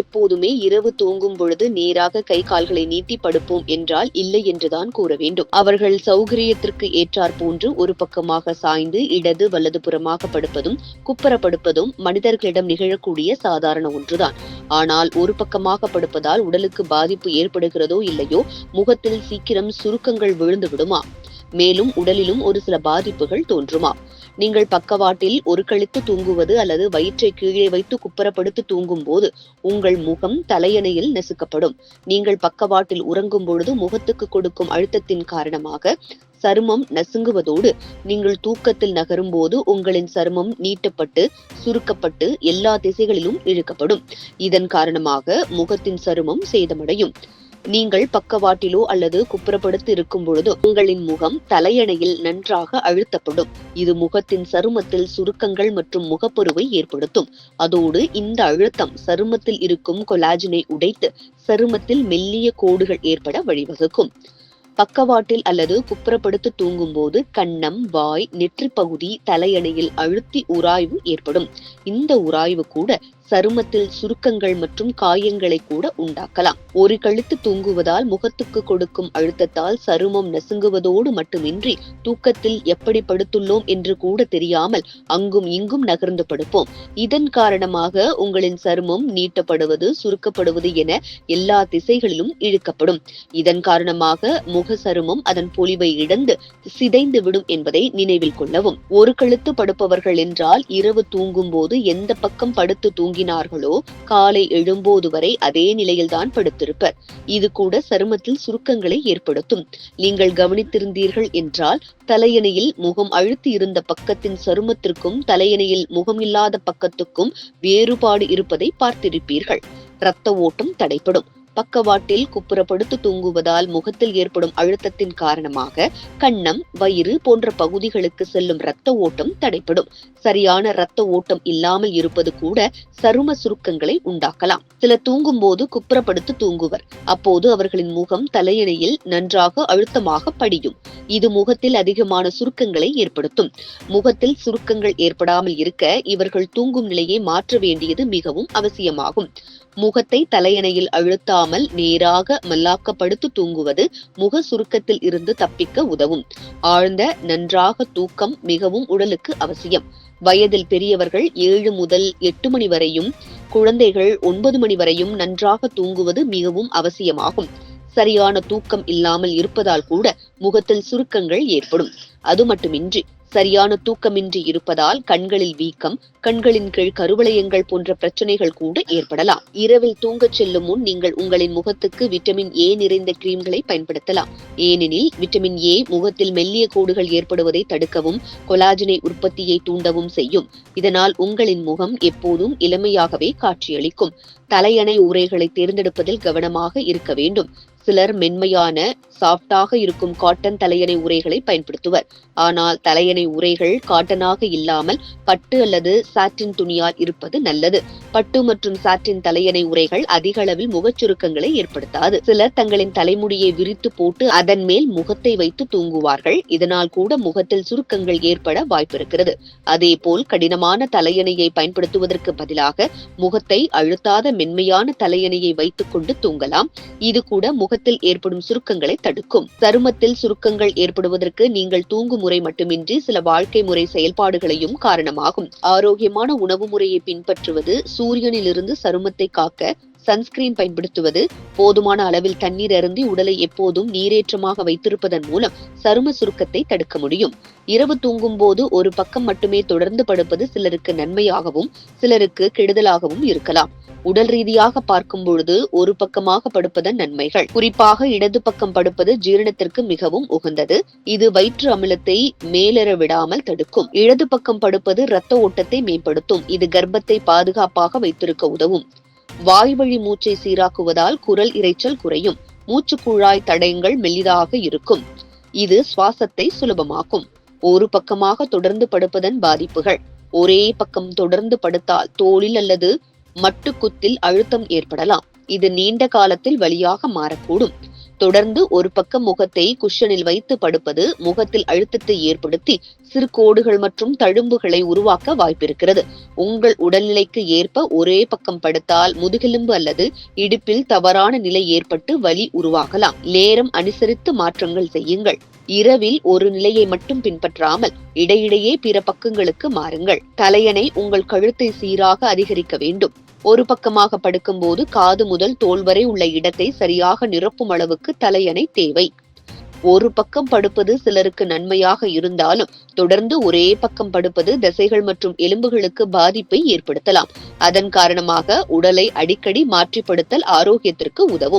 எப்போதுமே இரவு தூங்கும் பொழுது நேராக கை கால்களை நீட்டி படுப்போம் என்றால் இல்லை என்றுதான் கூற வேண்டும். அவர்கள் சௌகரியத்திற்கு ஏற்றார் போன்று ஒரு பக்கமாக சாய்ந்து இடது வலது புறமாக படுப்பதும் குப்பரப்படுப்பதும் மனிதர்களிடம் நிகழக்கூடிய சாதாரண ஒன்றுதான். ஆனால் ஒரு பக்கமாக படுப்பதால் உடலுக்கு பாதிப்பு ஏற்படுகிறதோ இல்லையோ முகத்தில் சீக்கிரம் சுருக்கங்கள் விழுந்து விடுமா மேலும் உடலிலும் ஒரு சில பாதிப்புகள் தோன்றுமா? நீங்கள் பக்கவாட்டில் ஒரு கழித்து தூங்குவது அல்லது வயிற்றை கீழே வைத்து குப்பரப்படுத்து தூங்கும் போது உங்கள் முகம் தலையணையில் நெசுக்கப்படும். நீங்கள் பக்கவாட்டில் உறங்கும் பொழுது முகத்துக்கு கொடுக்கும் அழுத்தத்தின் காரணமாக சருமம் நசுங்குவதோடு நீங்கள் தூக்கத்தில் நகரும் போது உங்களின் சருமம் நீட்டப்பட்டு சுருக்கப்பட்டு எல்லா திசைகளிலும் இழுக்கப்படும். இதன் காரணமாக முகத்தின் சருமம் சேதமடையும். நீங்கள் பக்கவாட்டிலோ அல்லது குப்புறப்படுத்தி இருக்கும் பொழுது உங்களின் முகம் தலையணையில் நன்றாக அழுத்தப்படும். இது முகத்தின் சருமத்தில் சுருக்கங்கள் மற்றும் முகப்பருவை ஏற்படுத்தும். அதோடு இந்த அழுத்தம் சருமத்தில் இருக்கும் கொலாஜினை உடைத்து சருமத்தில் மெல்லிய கோடுகள் ஏற்பட வழிவகுக்கும். பக்கவாட்டில் அல்லது குப்புறப்படுத்து தூங்கும் போது கண்ணம் வாய் நெற்றி பகுதி தலையணையில் அழுத்தி உராய்வு ஏற்படும். இந்த உராய்வு கூட சருமத்தில் சுருக்கங்கள் மற்றும் காயங்களை கூட உண்டாக்கலாம். ஒரு கழுத்து தூங்குவதால் முகத்துக்கு கொடுக்கும் அழுத்தத்தால் சருமம் நசுங்குவதோடு மட்டுமின்றி தூக்கத்தில் எப்படி படுத்துள்ளோம் என்று கூட தெரியாமல் அங்கும் இங்கும் நகர்ந்து படுப்போம். இதன் காரணமாக உங்களின் சருமம் நீட்டப்படுவது சுருக்கப்படுவது என எல்லா திசைகளிலும் இழுக்கப்படும். இதன் காரணமாக முக சருமம் அதன் பொலிவை இழந்து சிதைந்து விடும் என்பதை நினைவில் கொள்ளவும். ஒரு கழுத்து படுப்பவர்கள் என்றால் இரவு தூங்கும் போது எந்த பக்கம் படுத்து தூங்கி தூங்கினார்களோ? காலை எழும்போது வரை அதே நிலையில்தான் படுத்திருப்பர். இது கூட சருமத்தில் சுருக்கங்களை ஏற்படுத்தும். நீங்கள் கவனித்திருந்தீர்கள் என்றால் தலையணையில் முகம் அழுத்தி இருந்த பக்கத்தின் சருமத்திற்கும் தலையணையில் முகம் இல்லாத பக்கத்துக்கும் வேறுபாடு இருப்பதை பார்த்திருப்பீர்கள். இரத்த ஓட்டம் தடைப்படும் பக்கவாட்டில் குப்புறப்படுத்து தூங்குவதால் முகத்தில் ஏற்படும் அழுத்தத்தின் காரணமாக கண்ணம் வயிறு போன்ற பகுதிகளுக்கு செல்லும் இரத்த ஓட்டம் தடைப்படும் சரியான இரத்த ஓட்டம் இல்லாமல் இருப்பது கூட சரும சுருக்கங்களை உண்டாக்கலாம். சில தூங்கும் போது குப்புறப்படுத்து தூங்குவர். அப்போது அவர்களின் முகம் தலையணையில் நன்றாக அழுத்தமாக படியும். இது முகத்தில் அதிகமான சுருக்கங்களை ஏற்படுத்தும். முகத்தில் சுருக்கங்கள் ஏற்படாமல் இருக்க இவர்கள் தூங்கும் நிலையை மாற்ற வேண்டியது மிகவும் அவசியமாகும். முகத்தை தலையணையில் அழுத்தாமல் நேராக மல்லாக்கப்படுத்து தூங்குவது முக சுருக்கத்தில் இருந்து தப்பிக்க உதவும். ஆழ்ந்த நன்றாக தூக்கம் மிகவும் உடலுக்கு அவசியம். வயதில் பெரியவர்கள் ஏழு முதல் எட்டு மணி வரையும் குழந்தைகள் ஒன்பது மணி வரையும் நன்றாக தூங்குவது மிகவும் அவசியமாகும். சரியான தூக்கம் இல்லாமல் இருப்பதால் கூட முகத்தில் சுருக்கங்கள் ஏற்படும். அது மட்டுமின்றி சரியான தூக்கமின்றி இருப்பதால் கண்களில் வீக்கம் கண்களின் கீழ் கருவளையங்கள் போன்ற பிரச்சனைகள் கூட ஏற்படலாம். இரவில் தூங்கச் செல்லும் முன் நீங்கள் உங்களின் முகத்துக்கு விட்டமின் ஏ நிறைந்த கிரீம்களை பயன்படுத்தலாம். ஏனெனில் விட்டமின் ஏ முகத்தில் மெல்லிய கோடுகள் ஏற்படுவதை தடுக்கவும் கொலாஜினை உற்பத்தியை தூண்டவும் செய்யும். இதனால் உங்களின் முகம் எப்போதும் இளமையாகவே காட்சியளிக்கும். தலையணை உரைகளை தேர்ந்தெடுப்பதில் கவனமாக இருக்க வேண்டும். சிலர் மென்மையான சாஃப்டாக இருக்கும் காட்டன் தலையணை உரைகளை பயன்படுத்துவர். ஆனால் தலையணை உரைகள் காட்டனாக இல்லாமல் பட்டு அல்லது சாட்டின் துணியால் இருப்பது நல்லது. பட்டு மற்றும் சாட்டின் தலையணை உரைகள் அதிக அளவில் முகச்சுருக்கங்களை ஏற்படுத்தாது. சிலர் தங்களின் தலைமுடியை விரித்து போட்டு அதன் மேல் முகத்தை வைத்து தூங்குவார்கள். இதனால் கூட முகத்தில் சுருக்கங்கள் ஏற்பட வாய்ப்பிருக்கிறது. அதே போல் கடினமான தலையணையை பயன்படுத்துவதற்கு பதிலாக முகத்தை அழுத்தாத மென்மையான தலையணையை வைத்துக் கொண்டு தூங்கலாம். இது கூட முக முகத்தில் ஏற்படும் சுருக்கங்களை தடுக்கும். சருமத்தில் சுருக்கங்கள் ஏற்படுவதற்கு நீங்கள் தூங்கும் முறை மட்டுமின்றி சில வாழ்க்கை முறை செயல்பாடுகளையும் காரணமாகும். ஆரோக்கியமான உணவு முறையை பின்பற்றுவது சூரியனிலிருந்து சருமத்தை காக்க சன்ஸ்கிரீன் பயன்படுத்துவது போதுமான அளவில் தண்ணீர் அருந்தி உடலை எப்போதும் நீரேற்றமாக வைத்திருப்பதன் மூலம் சரும சுருக்கத்தை தடுக்க முடியும். இரவு தூங்கும் போது ஒரு பக்கம் மட்டுமே தொடர்ந்து படுப்பது சிலருக்கு நன்மையாகவும் சிலருக்கு கெடுதலாகவும் இருக்கலாம். உடல் ரீதியாக பார்க்கும் பொழுது ஒரு பக்கமாக படுப்பதன் நன்மைகள். குறிப்பாக இடது பக்கம் படுப்பது ஜீரணத்திற்கு மிகவும் உகந்தது. இது வயிற்று அமிலத்தை மேலெற விடாமல் தடுக்கும். இடது பக்கம் படுப்பது இரத்த ஓட்டத்தை மேம்படுத்தும். இது கர்ப்பத்தை பாதுகாப்பாக வைத்திருக்க உதவும். வாய்வழி மூச்சை சீராக்குவதால் குரல் இரைச்சல் குறையும். மூச்சு குழாய் தடயங்கள் மெல்லிதாக இருக்கும். இது சுவாசத்தை சுலபமாக்கும். ஒரு பக்கமாக தொடர்ந்து படுப்பதன் பாதிப்புகள். ஒரே பக்கம் தொடர்ந்து படுத்தால் தோளில் அல்லது மட்டுக்குத்தில் அழுத்தம் ஏற்படலாம். இது நீண்ட காலத்தில் வழியாக மாறக்கூடும். தொடர்ந்து ஒரு பக்கம் முகத்தை குஷனில் வைத்து படுப்பது முகத்தில் அழுத்தத்தை ஏற்படுத்தி சிறு கோடுகள் மற்றும் தழும்புகளை உருவாக்க வாய்ப்பிருக்கிறது. உங்கள் உடல்நிலைக்கு ஏற்ப ஒரே பக்கம் படுத்தால் முதுகெலும்பு அல்லது இடுப்பில் தவறான நிலை ஏற்பட்டு வலி உருவாகலாம். நேரம் அனுசரித்து மாற்றங்கள் செய்யுங்கள். இரவில் ஒரு நிலையை மட்டும் பின்பற்றாமல் இடையிடையே பிற பக்கங்களுக்கு மாறுங்கள். தலையணை உங்கள் கழுத்தை சீராக அதிகரிக்க வேண்டும். ஒரு பக்கமாக படுக்கும்போது காது முதல் தோல் வரை உள்ள இடத்தை சரியாக நிரப்பும் அளவுக்கு தலையணை தேவை. ஒரு பக்கம் படுப்பது சிலருக்கு நன்மையாக இருந்தாலும் தொடர்ந்து ஒரே பக்கம் படுப்பது தசைகள் மற்றும் எலும்புகளுக்கு பாதிப்பை ஏற்படுத்தலாம். அதன் காரணமாக உடலை அடிக்கடி மாற்றிப்படுத்தல் ஆரோக்கியத்திற்கு உதவும்.